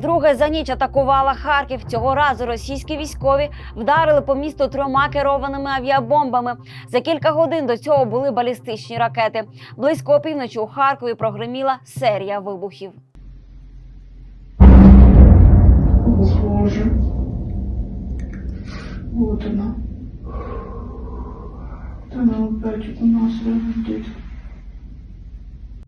вдруге за ніч атакувала Харків. Цього разу російські військові вдарили по місту трьома керованими авіабомбами. За кілька годин до цього були балістичні ракети. Близько опівночі у Харкові прогреміла серія вибухів. Боже. Вот она. Она опять у нас лежит.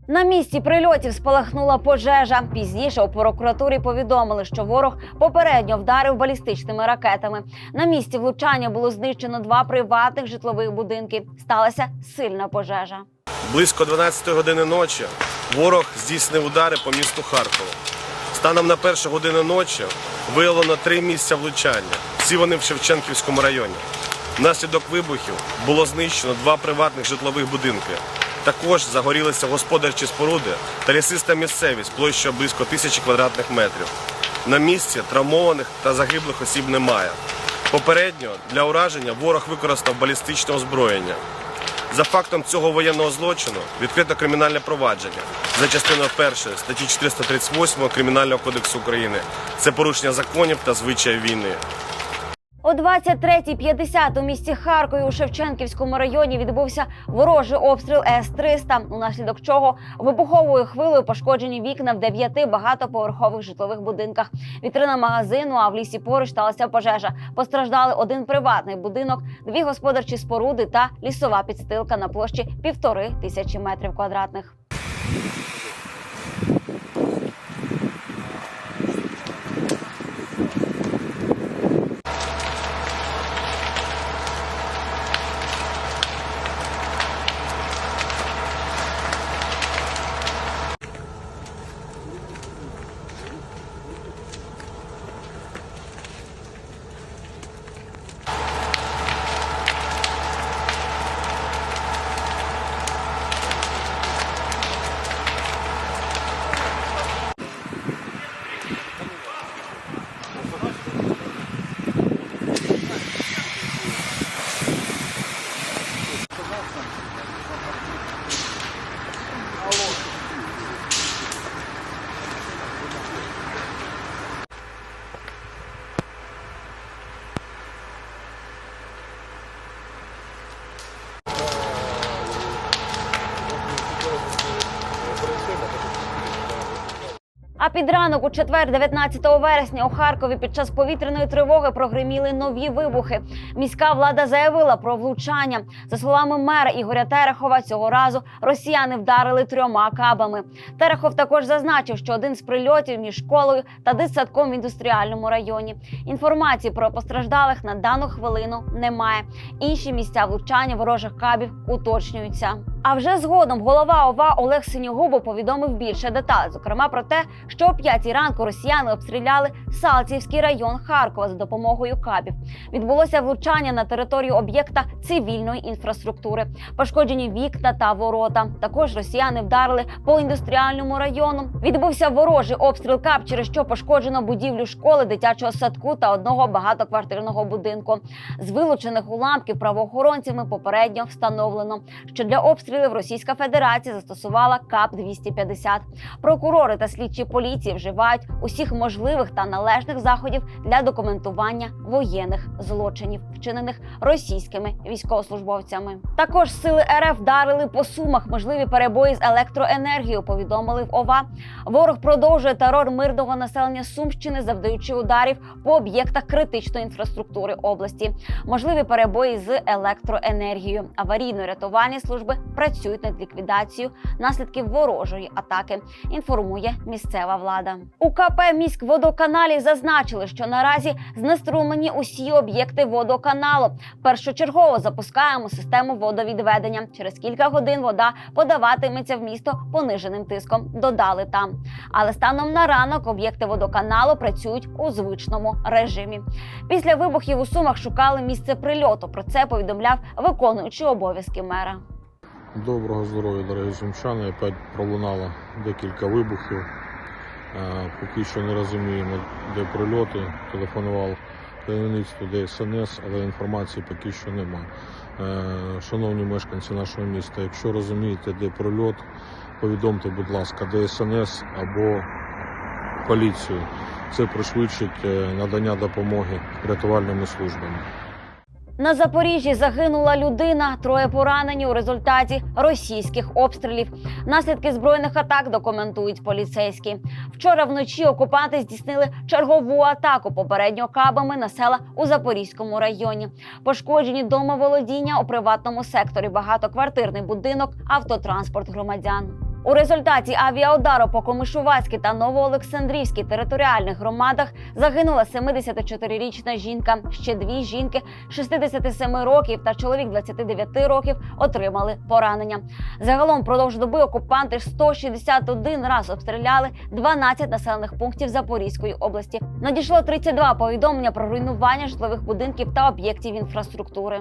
На місці прильотів спалахнула пожежа. Пізніше у прокуратурі повідомили, що ворог попередньо вдарив балістичними ракетами. На місці влучання було знищено два приватних житлових будинки. Сталася сильна пожежа. Близько 12 години ночі ворог здійснив удари по місту Харкову. Станом на першу годину ночі виявлено три місця влучання. Всі вони в Шевченківському районі. Внаслідок вибухів було знищено два приватних житлових будинки. Також загорілися господарчі споруди та лісиста місцевість площею близько тисячі квадратних метрів. На місці травмованих та загиблих осіб немає. Попередньо для ураження ворог використав балістичне озброєння. За фактом цього воєнного злочину відкрито кримінальне провадження за частиною 1 статті 438 Кримінального кодексу України. Це порушення законів та звичаїв війни. О 23.50 у місті Харкові у Шевченківському районі відбувся ворожий обстріл С-300, унаслідок чого вибуховою хвилею пошкоджені вікна в дев'яти багатоповерхових житлових будинках. Вітрина магазину, а в лісі поруч сталася пожежа. Постраждали один приватний будинок, дві господарчі споруди та лісова підстилка на площі півтори тисячі метрів квадратних. А під ранок у четвер, 19 вересня, у Харкові під час повітряної тривоги прогреміли нові вибухи. Міська влада заявила про влучання. За словами мера Ігоря Терехова, цього разу росіяни вдарили трьома кабами. Терехов також зазначив, що один з прильотів між школою та дитсадком в індустріальному районі. Інформації про постраждалих на дану хвилину немає. Інші місця влучання ворожих кабів уточнюються. А вже згодом голова ОВА Олег Синьогубов повідомив більше деталей, зокрема про те, що о 5 ранку росіяни обстріляли Салтівський район Харкова за допомогою кабів. Відбулося влучання на територію об'єкта цивільної інфраструктури, пошкоджені вікна та ворота. Також росіяни вдарили по індустріальному району. Відбувся ворожий обстріл кап, через що пошкоджено будівлю школи, дитячого садку та одного багатоквартирного будинку. З вилучених уламків правоохоронцями попередньо встановлено, що для обстрілів Російська Федерація застосувала КАП 250 Прокурори та слідчі поліції вживають усіх можливих та належних заходів для документування воєнних злочинів, вчинених російськими військовослужбовцями. Також сили РФ вдарили по сумах можливі перебої з електроенергією. Повідомили в ОВА. Ворог продовжує терор мирного населення Сумщини, завдаючи ударів по об'єктах критичної інфраструктури області. Можливі перебої з електроенергією. Аварійно-рятувальні служби працюють над ліквідацією наслідків ворожої атаки. Інформує місцева влада. У КП міськводоканалі зазначили, що наразі знеструмлені усі об'єкти водоканалу. Першочергово запускаємо систему водовідведення. Через кілька годин вода подаватиметься в місто пониженим тиском. Додали там. Але станом на ранок об'єкти водоканалу працюють у звичному режимі. Після вибухів у сумах шукали місце прильоту. Про це повідомляв виконуючий обов'язки мера. Доброго здоров'я, дорогі сумчани. Опять пролунало декілька вибухів. Е, Поки що не розуміємо, де прильоти. Телефонував керівництво ДСНС, але інформації поки що нема. Е, Шановні мешканці нашого міста, якщо розумієте, де прильот, повідомте, будь ласка, ДСНС або поліцію. це пришвидшить е, надання допомоги рятувальними службами. На Запоріжжі загинула людина, троє поранені у результаті російських обстрілів. Наслідки збройних атак документують поліцейські. Вчора вночі окупанти здійснили чергову атаку попередньо кабами на села у Запорізькому районі. Пошкоджені домоволодіння у приватному секторі, багатоквартирний будинок, автотранспорт громадян. У результаті авіаудару по Комишувацькій та Новоолександрівській територіальних громадах загинула 74-річна жінка. Ще дві жінки 67 років та чоловік 29 років отримали поранення. Загалом впродовж доби окупанти 161 раз обстріляли 12 населених пунктів Запорізької області. Надійшло 32 повідомлення про руйнування житлових будинків та об'єктів інфраструктури.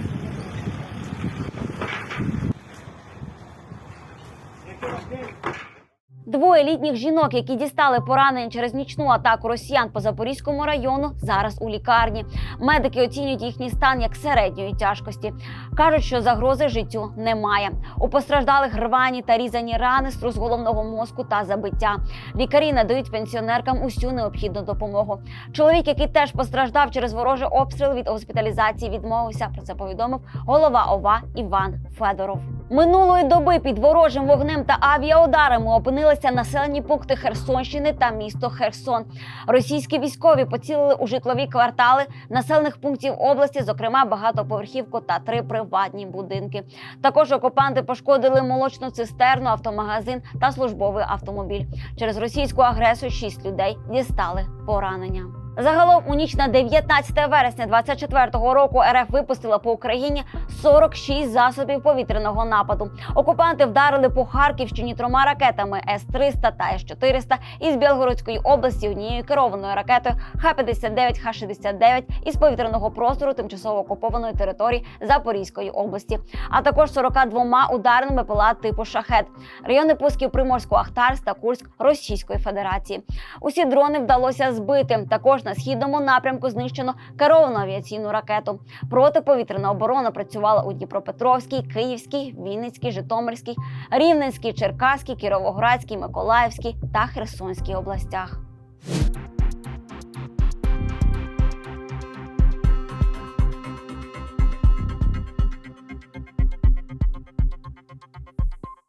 Двоє літніх жінок, які дістали поранення через нічну атаку росіян по Запорізькому району, зараз у лікарні. Медики оцінюють їхній стан як середньої тяжкості. кажуть, що загрози життю немає. У постраждалих рвані та різані рани, струс головного мозку та забиття. Лікарі надають пенсіонеркам усю необхідну допомогу. Чоловік, який теж постраждав через ворожий обстріл від госпіталізації, відмовився. Про це повідомив голова ОВА Іван Федоров. Минулої доби під ворожим вогнем та авіаударами опинилися населені пункти Херсонщини та місто Херсон. Російські військові поцілили у житлові квартали населених пунктів області, зокрема багатоповерхівку та три приватні будинки. Також окупанти пошкодили молочну цистерну, автомагазин та службовий автомобіль. Через російську агресію шість людей дістали поранення. Загалом у ніч на 19 вересня 24-го року РФ випустила по Україні 46 засобів повітряного нападу. Окупанти вдарили по Харківщині трьома ракетами С-300 та С-400 із Білгородської області однією керованою ракетою Х-59, Х-69 із повітряного простору тимчасово окупованої території Запорізької області, а також 42 ударними ПЛА типу Шахет. Райони пусків Приморсько-Ахтарськ та Курськ Російської Федерації. Усі дрони вдалося збити. Також на східному напрямку знищено керовану авіаційну ракету. Протиповітряна оборона працювала у Дніпропетровській, Київській, Вінницькій, Житомирській, Рівненській, Черкаській, Кіровоградській, Миколаївській та Херсонській областях.